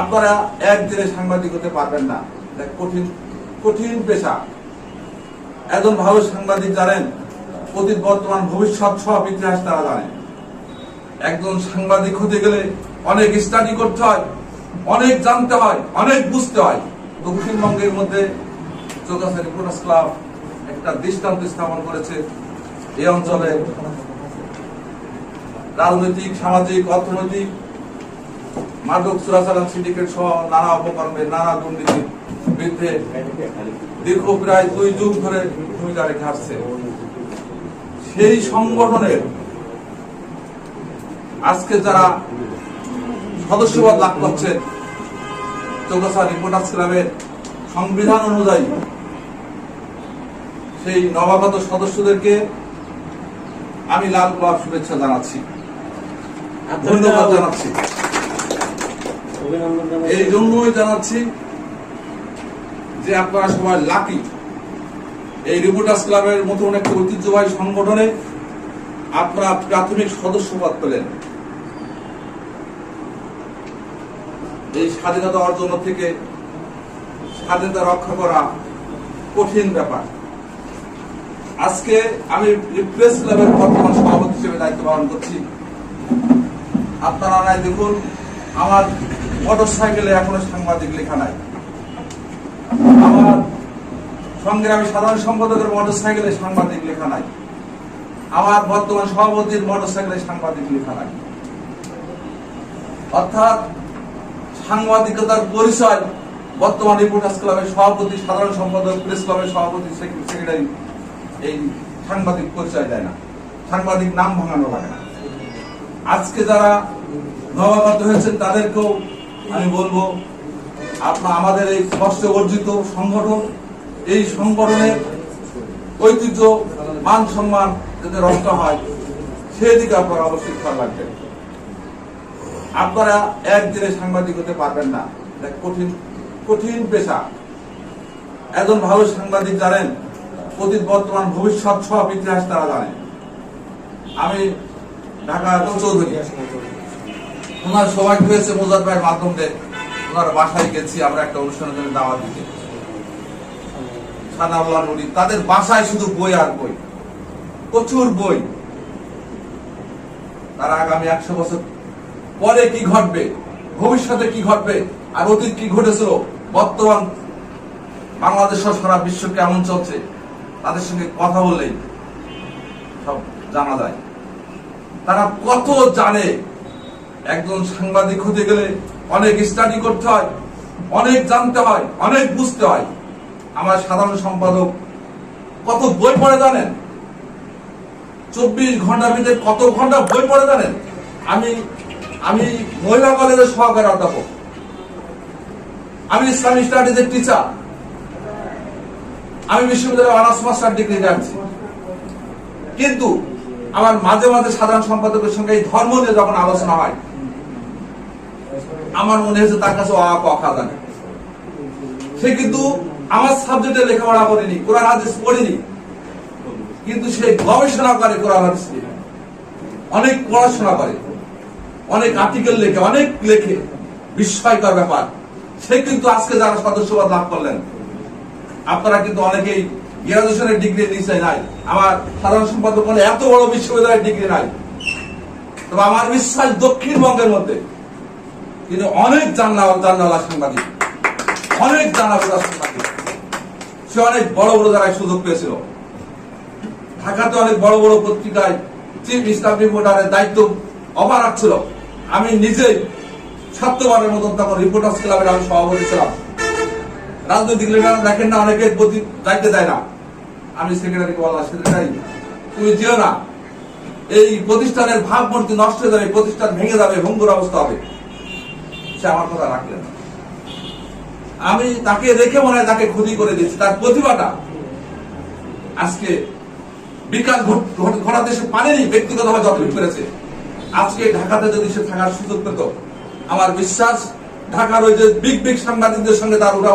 আপনারা একদিনে সাংবাদিক হতে পারবেন না। কঠিন কঠিন পেশা। একজন ভালো সাংবাদিক জানেন, অতীত, বর্তমান, ভবিষ্যৎ সব ইতিহাস তারা জানেন একজন সাংবাদিক হতে গেলে অনেক স্টাডি করতে হয়, অনেক জানতে হয়, অনেক বুঝতে হয়। দক্ষিণবঙ্গের মধ্যে ক্লাব একটা দৃষ্টান্ত স্থাপন করেছে এই অঞ্চলে। রাজনৈতিক, সামাজিক, অর্থনৈতিক মাদক চোরাচালান সিন্ডিকেট সহ নানা অপকর্মে নানা দুর্নীতির বিরুদ্ধে দীর্ঘ প্রায় দুই যুগ ধরে ভূমিকা রেখে আসছে সেই সংগঠনের আজকে যারা সদস্যপদ লাভ করছে চৌকাছা রিপোর্টার্স ক্লাবের সংবিধান অনুযায়ী সেই নবাগত সদস্যদেরকে আমি লাল গোলাপ শুভেচ্ছা জানাচ্ছি ধন্যবাদ জানাচ্ছি জানাচ্ছি। এই জন্যই জানাচ্ছি যে আপনারা সবাই লাকি। এই রিপোর্টার্স ক্লাবের মতন একটি ঐতিহ্যবাহী সংগঠনে আপনারা প্রাথমিক সদস্যপদ পেলেন। এই স্বাধীনতা অর্জন থেকে স্বাধীনতা রক্ষা করা কঠিন ব্যাপার। আজকে আমি প্রেস ক্লাবের বর্তমান সভাপতি হিসেবে দায়িত্ব পালন করছি। আপনারা দেখুন, আমার মোটর সাইকেলে এখনও সাংবাদিক লেখা নাই। আমার সঙ্গে আমি সাধারণ সম্পাদকের মোটর সাইকেলে সাংবাদিক লেখা নাই। আমার বর্তমান সভাপতির মোটর সাইকেলে সাংবাদিক লেখা নাই। অর্থাৎ সাংবাদিকতার পরিচয় বর্তমান রিপোর্টার্স ক্লাবের সভাপতি, সাধারণ সম্পাদক, প্রেস ক্লাবের সভাপতি সেক্রেটারি এই সাংবাদিক পরিচয় দেয় না। সাংবাদিক নাম ভাঙানো লাগে না। আজকে যারা নবাগত হয়েছে তাদেরকেও আমি বলব, আপনার আমাদের এই কষ্ট অর্জিত সংগঠন, এই সংগঠনের ঐতিহ্য, মান সম্মান যাতে রক্ষা হয় সেদিকে আপনারা অবশ্যই খেয়াল রাখবেন। আপনারা একদিনে সাংবাদিক হতে পারবেন না কঠিন কঠিন পেশা। একজন ভালো সাংবাদিক জানেন, অতীত, বর্তমান, ভবিষ্যৎ সব ইতিহাস তারা জানেন আমি ঢাকার চৌধুরী? ওনার সবাই হয়েছে মোজার ভাইয়ের মাধ্যমে ওনার বাসায় গেছি, আমরা একটা অনুষ্ঠানের জন্য দাওয়াত দিতে। সানাউল্লাহ নদী তাদের বাসায় শুধু বই আর বই। প্রচুর বই। তারা আগামী একশো বছর পরে কি ঘটবে, ভবিষ্যতে কি ঘটবে, আর অতীত কি ঘটেছিল, বর্তমান বাংলাদেশ সারা বিশ্ব কেমন চলছে, তাদের সঙ্গে কথা বললেই সব জানা যায়। তারা কত জানে একজন সাংবাদিক হতে গেলে অনেক স্টাডি করতে হয়, অনেক জানতে হয়, অনেক বুঝতে হয়। আমার সাধারণ সম্পাদক কত বই পড়ে জানেন? চব্বিশ ঘণ্টার ভিতরে কত ঘণ্টা বই পড়ে জানেন? আমি আমি মহিলা কলেজের সহকারী অধ্যাপক। আমি ইসলামিক স্টাডিজের টিচার আমি বিশ্ববিদ্যালয়ে অনার্স মাস্টার ডিগ্রি জানছি। কিন্তু আমার মাঝে মাঝে সাধারণ সম্পাদকের সঙ্গে এই ধর্ম নিয়ে যখন আলোচনা হয় আমার মনে হয়েছে তার কাছে অ জানে সে কিন্তু আমার সাবজেক্টে লেখাপড়া করেনি, কোরআন হাদিস পড়েনি। কিন্তু সে গবেষণা করে কোরআন হাদিস নিয়ে। অনেক পড়াশোনা করে, অনেক আর্টিকেল লেখে, অনেক লেখে। বিস্ময়কর ব্যাপার। সে কিন্তু আজকে যারা সদস্যপদ লাভ করলেন, আপনারা কিন্তু অনেকেই গ্রাজুয়েশনের ডিগ্রি নিচে নাই। আমার সাধারণ সম্পাদক এত বড় বিশ্ববিদ্যালয়ের ডিগ্রি নাই। তবে আমার বিশ্বাস দক্ষিণবঙ্গের মধ্যে কিন্তু অনেক জানলা জানলা সাংবাদিক। অনেক জানা বোঝা সাংবাদিক। সে অনেক বড় বড় জায়গায় সুযোগ পেয়েছিল। ঢাকাতে অনেক বড় বড় পত্রিকায় চিফ ইসলাম রিপোর্টারের দায়িত্ব অফার ছিল। আমি নিজেই সত্যবারের মতন তখন রিপোর্টার্স ক্লাবের আমি সভাপতি ছিলাম। রাজনৈতিক লিডার দেখেন না, অনেকে দায়িত্ব দেয় না। আমি সেক্রেটারিকে বললাম সেক্রেটারি তুমি যেও না। এই প্রতিষ্ঠানের ভাবমূর্তি নষ্ট হয়ে যাবে প্রতিষ্ঠান ভেঙে যাবে, ভঙ্গুর অবস্থা হবে। সে আমার কথা রাখলে না। আমি তাকে রেখে মনে হয় তাকে ক্ষতি করে দিয়েছি, তার প্রতিভাটা আজকে বিকাশ ঘট- ঘট- ঘটাতে সে পারেনি, ব্যক্তিগতভাবে যতটুকু করেছে আজকে ঢাকাতে যদি সে থাকার সুযোগ পেত, আমার বিশ্বাস, ঢাকার ওই যে বিগ বিগ সাংবাদিকদের সঙ্গে তার উঠা